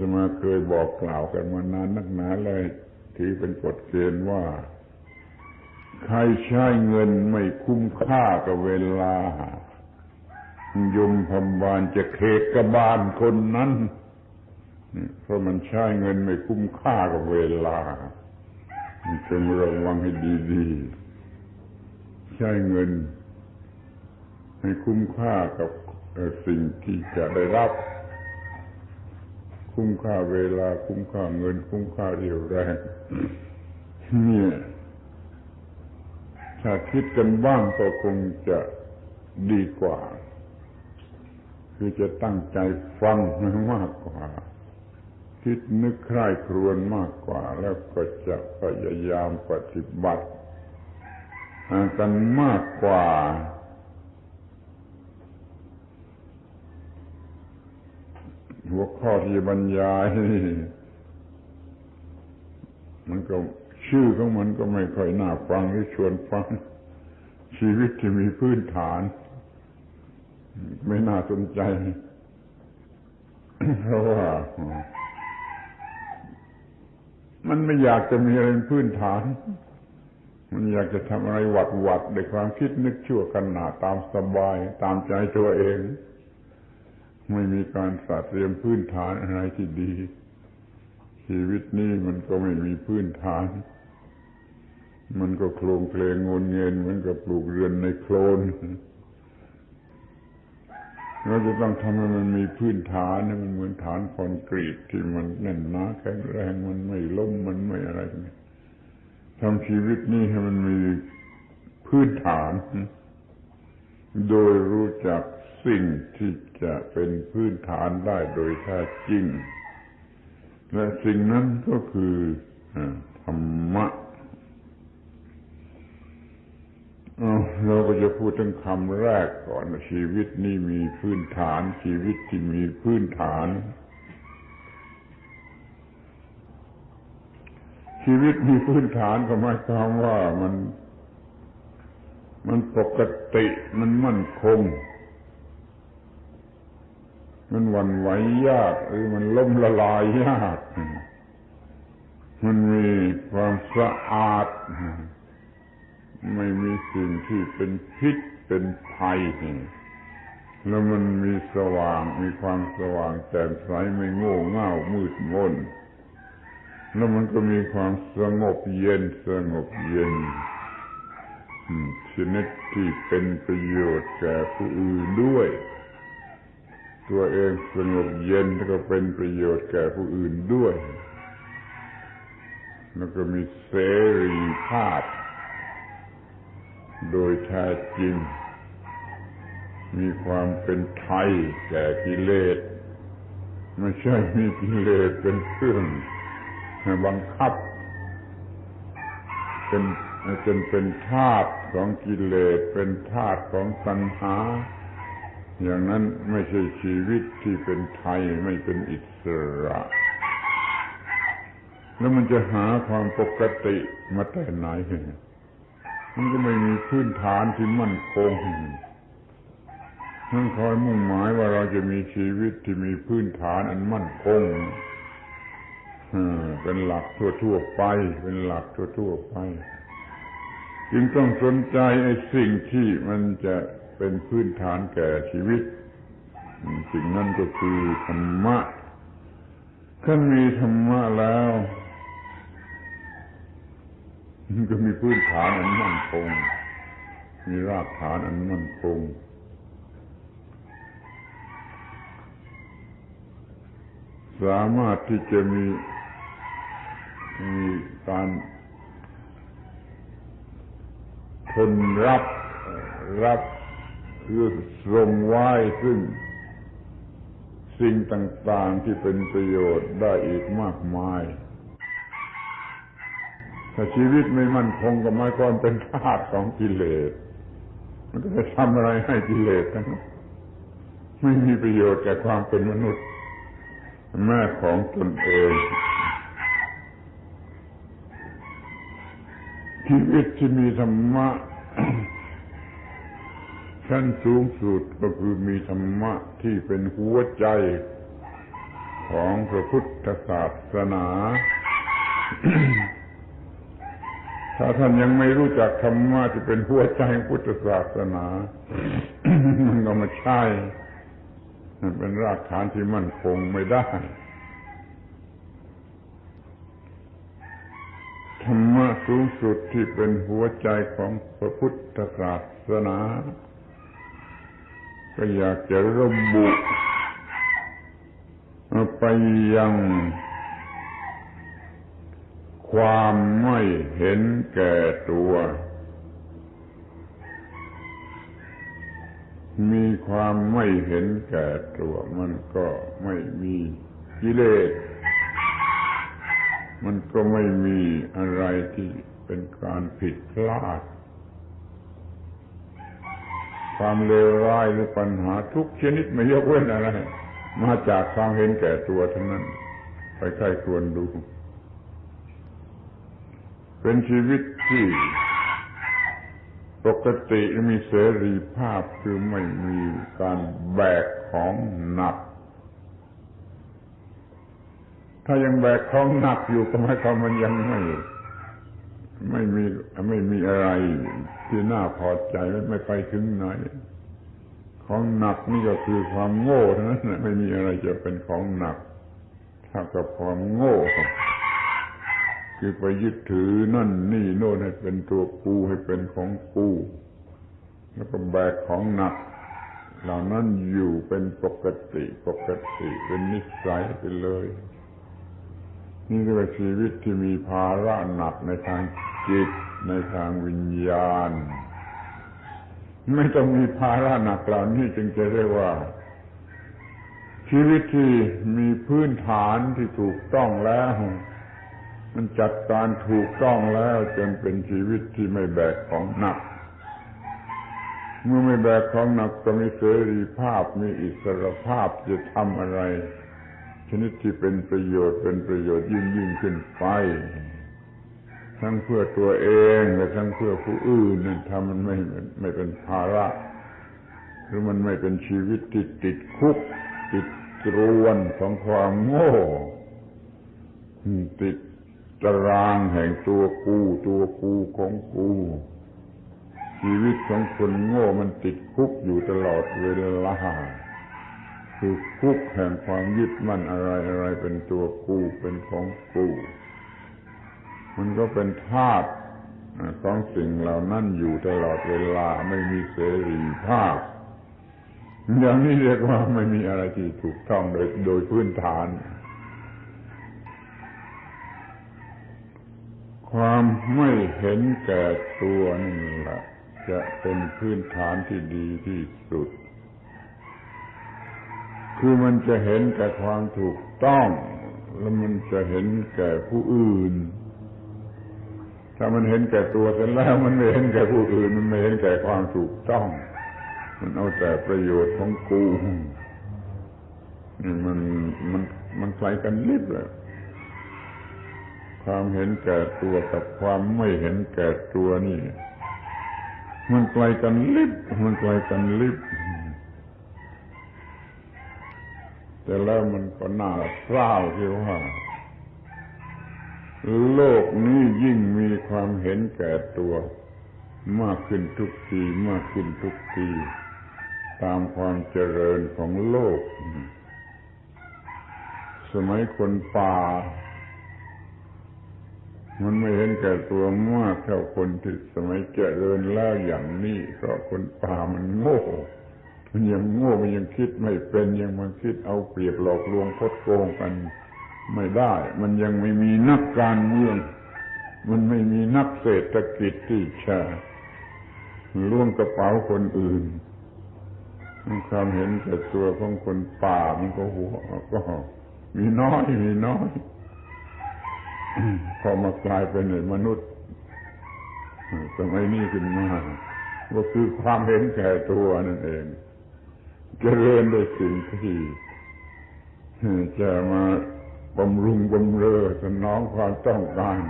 จะมาเคยบอกกล่าวกันมานานนักหนาเลยถือเป็นกฎเกณฑ์ว่า ใครใช้เงินไม่คุ้มค่ากับเวลายมพมบาลจะเคกกบาลคนนั้น เพราะมันใช้เงินไม่คุ้มค่ากับเวลาจงระวังให้ดีๆ ใช้เงิน ให้คุ้มค่ากับสิ่งที่จะได้รับ คุ้มค่าเวลา คุ้มค่าเงิน คุ้มค่าเรี่ยวแรงเนี่ยถ้าคิดกันบ้างก็คงจะดีกว่า คือจะตั้งใจฟังมากกว่า คิดนึกใคร่ครวญมากกว่า แล้วก็จะพยายามปฏิบัติกันมากกว่า หัว ข้อที่บรรยายมันก็ชื่อของมันก็ไม่ค่อยน่าฟังหรือชวนฟัง ชีวิตที่มีพื้นฐาน ไม่น่าสนใจ เพราะว่า มันไม่อยากจะมีอะไรพื้นฐาน มันอยากจะทำอะไรหวัดหวัดด้วยความคิดนึกชั่วกันหนาตามสบายตามใจตัวเอง ไม่มีการสาเตรียมพื้นฐานอะไรที่ดี ชีวิตนี้มันก็ไม่มีพื้นฐาน มันก็โครงเพลงงนเงินมันก็ปลูกเรือนในโคลนเราจะต้องทำให้มันมีพื้นฐานมันเหมือนฐานคอนกรีตที่มันแน่นหนาแข็งแรงมันไม่ล้มมันไม่อะไรทำชีวิตนี้ให้มันมีพื้นฐาน โดยรู้จัก สิ่งที่จะเป็นพื้นฐานได้โดยแท้จริง และสิ่งนั้นก็คือธรรมะเราก็จะพูดถึงคำแรกก่อนชีวิตนี้มีพื้นฐาน ชีวิตที่มีพื้นฐาน ชีวิตมีพื้นฐานก็หมายความว่ามัน มันปกติมันมั่นคง มันวันไหวยากหรือมันล่มละลายยาก มันมีความสะอาด ไม่มีสิ่งที่เป็นพิษเป็นภัย แล้วมันมีสว่างมีความสว่างแจ่มใสไม่โง่เง่ามืดมนแล้วมันก็มีความสงบเย็นสงบเย็นชนิดที่เป็นประโยชน์แก่ผู้อื่นด้วย ตัวเองสงบเย็นแล้วก็เป็นประโยชน์แก่ผู้อื่นด้วย แล้วก็มีเสรีภาพ โดยแท้จริง มีความเป็นไทยแก่กิเลส ไม่ใช่มีกิเลสเป็นเครื่องบังคับ เป็นจนเป็นธาตุของกิเลสเป็นธาตุของสัญหา อย่างนั้นไม่ใช่ชีวิตที่เป็นไทยไม่เป็นอิสระ แล้วมันจะหาความปกติมาแต่ไหน มันก็ไม่มีพื้นฐานที่มั่นคงนั่นคอยมุ่งหมายว่าเราจะมีชีวิตที่มีพื้นฐานอันมั่นคงเป็นหลักทั่วๆไป เป็นหลักทั่วๆไป จึงต้องสนใจไอ้สิ่งที่มันจะ เป็นพื้นฐานแก่ชีวิต สิ่งนั้นก็คือธรรมะขั้นมีธรรมะแล้วมันก็มีพื้นฐานอันมั่นคง มีรากฐานอันมั่นคงสามารถที่จะมีมีการทนรับรับ คือทรงไว้ซึ่ง สิ่งต่าง ๆที่เป็นประโยชน์ได้อีกมากมาย ถ้าชีวิตไม่มั่นคงก็ไม่ควรเป็นทาสของกิเลส มันก็จะทำอะไรให้กิเลสทั้งไม่มีประโยชน์แก่ความเป็นมนุษย์ แม่ของตนเองชีวิตที่มีธรรมะ ชั้นสูงสุดก็คือมีธรรมะที่เป็นหัวใจของพระพุทธศาสนา ถ้าท่านยังไม่รู้จักธรรมะที่เป็นหัวใจของพุทธศาสนา มันก็มาใช่มันเป็นรากฐานที่มั่นคงไม่ได้ ธรรมะสูงสุดที่เป็นหัวใจของพระพุทธศาสนา ก็อยากจะระบุไปยังความไม่เห็นแก่ตัว มีความไม่เห็นแก่ตัว มันก็ไม่มีกิเลส มันก็ไม่มีอะไรที่เป็นการผิดพลาด ความเลวร้ายหรือปัญหาทุกชนิดไม่ยกเว้นอะไร มาจากความเห็นแก่ตัวทั้งนั้น ไปใครควรดู เป็นชีวิตที่ปกติมีเสรีภาพคือไม่มีการแบกของหนัก ถ้ายังแบกของหนักอยู่ก็หมายความมันยังไม่ ไม่มีไม่มีอะไรที่น่าพอใจและไม่ไปถึงไหน ของหนักนี่ก็คือความโง่เท่านั้นไม่มีอะไรจะเป็นของหนักถ้ากับความโง่คือไปยึดถือนั่นนี่โน่นให้เป็นตัวกูให้เป็นของกูแล้วก็แบกของหนัก เหล่านั้นอยู่เป็นปกติปกติเป็นนิสัยไปเลย นี่ก็เป็นชีวิตที่มีภาระหนักในทางจิต ในทางวิญญาณ ไม่ต้องมีภาระหนักเหล่านี้จึงจะเรียกว่า ชีวิตที่มีพื้นฐานที่ถูกต้องแล้ว มันจัดการถูกต้องแล้วจนเป็นชีวิตที่ไม่แบกของหนัก เมื่อไม่แบกของหนักก็มีเสรีภาพมีอิสรภาพจะทำอะไร ชนิดที่เป็นประโยชน์เป็นประโยชน์ยิ่งยิ่งขึ้นไป ทั้งเพื่อตัวเองและทั้งเพื่อผู้อื่นนั่นทำมันไม่ไม่เป็นภาระ หรือมันไม่เป็นชีวิตที่ติดคุก ติดตรวนของความโง่ติดตารางแห่งตัวกูตัวกูของกูชีวิตของคนโง่มันติดคุกอยู่ตลอดเวลา คือคุกแห่งความยึดมั่นอะไรอะไรเป็นตัวกูเป็นของกูมันก็เป็นธาตุของสิ่งเหล่านั้นอยู่ตลอดเวลาไม่มีเสรีภาพอย่างนี้เรียกว่าไม่มีอะไรที่ถูกต้องโดยโดยพื้นฐาน ความไม่เห็นแก่ตัวนี่แหละจะเป็นพื้นฐานที่ดีที่สุด คือมันจะเห็นแก่ความถูกต้อง แล้วมันจะเห็นแก่ผู้อื่น ถ้ามันเห็นแก่ตัวเสร็จแล้ว มันไม่เห็นแก่ผู้อื่น มันไม่เห็นแก่ความถูกต้อง มันเอาแต่ประโยชน์ของกูนี่มันมันมันไกลกันลิบเลยความเห็นแก่ตัวกับความไม่เห็นแก่ตัวนี่ มันไกลกันลิบมันไกลกันลิบ แต่แล้วมันก็น่าเศร้าที่ว่า โลกนี้ยิ่งมีความเห็นแก่ตัว มากขึ้นทุกทีมากขึ้นทุกที ตามความเจริญของโลก สมัยคนป่า มันไม่เห็นแก่ตัวมากเท่าคนที่สมัยเจริญแล้วอย่างนี้เพราะคนป่ามันโง่ มันยังโง่มันยังคิดไม่เป็นยังมันคิดเอาเปรียบหลอกลวงพดโกงกันไม่ได้ มันยังไม่มีนักการเมือง มันไม่มีนักเศรษฐกิจที่จะล่วงกระเป๋าคนอื่นความเห็นแก่ตัวของคนป่ามันก็หัวก็มีน้อยมีน้อยพอมากลายเป็นมนุษย์สมัยนี้ขึ้นมาก็คือความเห็นแก่ตัวนั่นเอง เจริญไดยสิ่งที่จะมาบำรุงบำเรอสนองความต้องการ